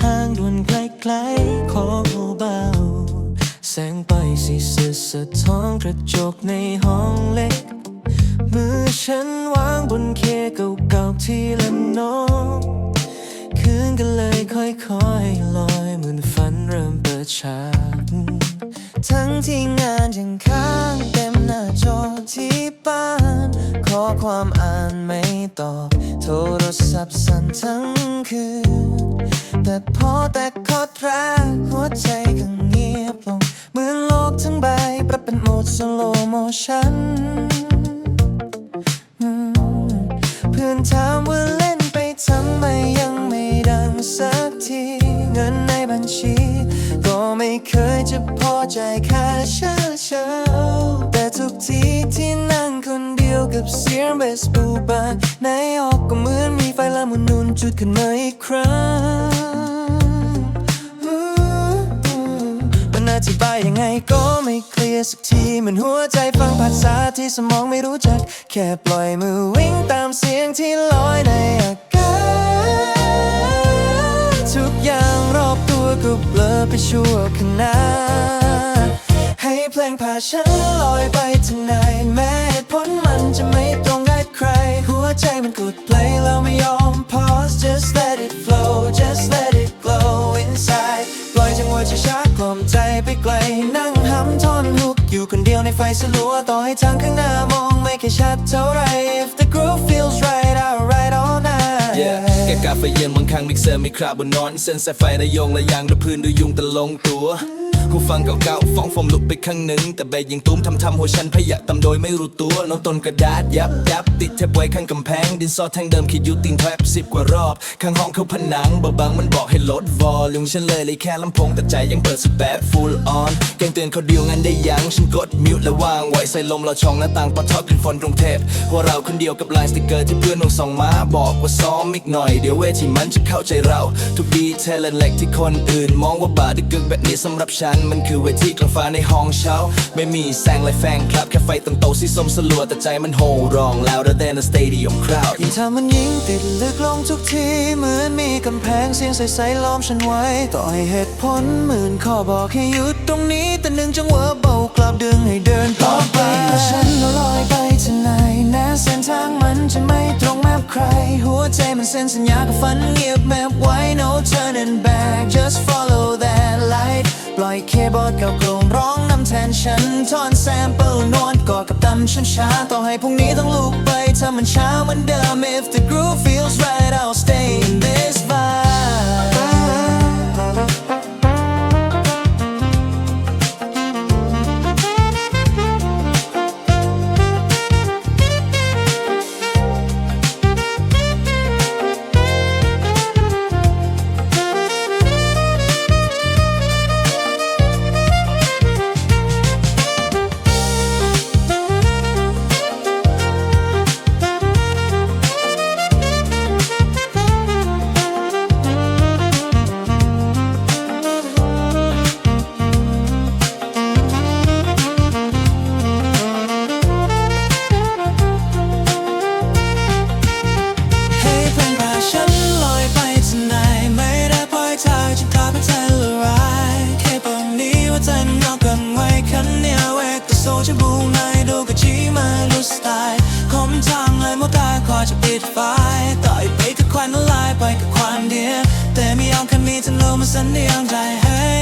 ทางด่วนไกลๆขอเบาแสงไปสีสุดสะท้องกระจกในห้องเล็ก มือฉันวางบนเคเก่าๆที่ลำน้องคืนก็เลยค่อยๆลอยเหมือนฝันเริ่มเปิดฉากทั้งที่งานยังค้างเต็มหน้าจอที่บ้าน ขอความอ่านไม่ตอบ โทรศัพท์สั่นทั้งคืน แต่พอแต่คอแรกหัวใจก็เงียบลงเหมือนโลกทั้งใบปรับเป็นโหมดสโลโมชันเพื่อนถามว่าเล่นไปทำไมยังไม่ดังสักทีเงินในบัญชี ก็ไม่เคยจะพอใจค่าเช่า กับเสียงเบสบูบานในออกก็เหมือนมีไฟละมุนนุนจุดขึ้นมาอีกครั้งมันอธิบายยังไงก็ไม่เคลียร์สักทีเหมันหัวใจฟังภาษาที่สมองไม่รู้จัก แค่ปล่อยมือวิ่งตามเสียงที่ลอยในอากาศทุกอย่างรอบตัวก็เบลอไปชั่วขณะให้เพลงพาฉันลอยไปทางไหนแม้ากล่อมใจไปไกล นั่งหำทอนลุก อยู่คนเดียวในไฟสลัว ต่อให้ทางข้างหน้ามองไม่ค่อยชัดเท่าไหร if the groove feels right I'll ride all night Yeah แกกาไฟเย็นบางครั้งมิกเซอร์มีคราบบนนอน เส้นสายไฟระยงระยางระพื้นดูยุงตะลงตัว หูฟังเก่าๆฟ้องฟอมหลุดไปข้างหนึ่ง แต่เบยยิงตุ้มทำทำหัวฉันพยะตำโดยไม่รู้ตัวโน้ตต้นกระดาษยับยับติดเทปไว้ข้างกำแพง ดินสอแท่งเดิมขีดยูตีนแทบสิบกว่ารอบ ข้างห้องเขาผนังเบาบางมันบอกให้ลดวอลลุ่มฉันเลยเลยแค่ลำโพงแต่ใจยังเปิดสแบบ full on แกงเตือนเขาเดียวงั้นได้ยังฉันกดมิวและวางไว้ใส่ลมเราช่องหน้าต่างปะทอขึ้นฝนกรุงเทพว่าเราคนเดียวกับลายสติกเกอร์ที่เพื่อนลงส่องมาบอกว่าซ้อมอีกหน่อยเดี๋ยวเวทีมันจะเข้าใจเรา ทุกดีเทลเล็กที่คนอื่น มองว่าบาดกกึกแบบนี้สำหรับฉันมันคือเวทีกลางฟ้าในห้องเช่าไม่มีแสงและแฟงครับ แค่ไฟตั้งโตะสีส้มสลัวแต่ใจมันโห่ร้อง louder than a stadium crowd ยิ่งทำมันยิ่งติดลึกลงทุกที เหมือนมีกำแพงเสียงใสๆล้อมฉันไว้ ต่อให้เหตุผลหมื่นข้อบอกให้หยุดตรงนี้ แต่หนึ่งจังหวะเบากลับดึงให้เดินต่อไปฉันลอยไปที่ไหนแม้เส้นทางมันจะไม่ตรงแมพใคร หัวใจมันเซ็นสัญญากับฝันเงียบแมพไว้ no turning back just follow that ปล่อยเคบอร์ดเก่าโกรงร้องนำแทนฉันทอนแซมเปิลนวดกอดกับตำฉันช้าต่อให้พรุ่งนี้ต้องลุกไปถ้ามันเช้าเหมือนเดิม if the groove feels right I'll stay in the จะบูงในดูก็จีมาดูสไตล์คมทางเลยมอตาคอยจะปิดไฟต่อยไปกับควันละลายไปกับความเดียวแต่ไม่ยอมแค่มีจะรู้มาสัญญาณใจให้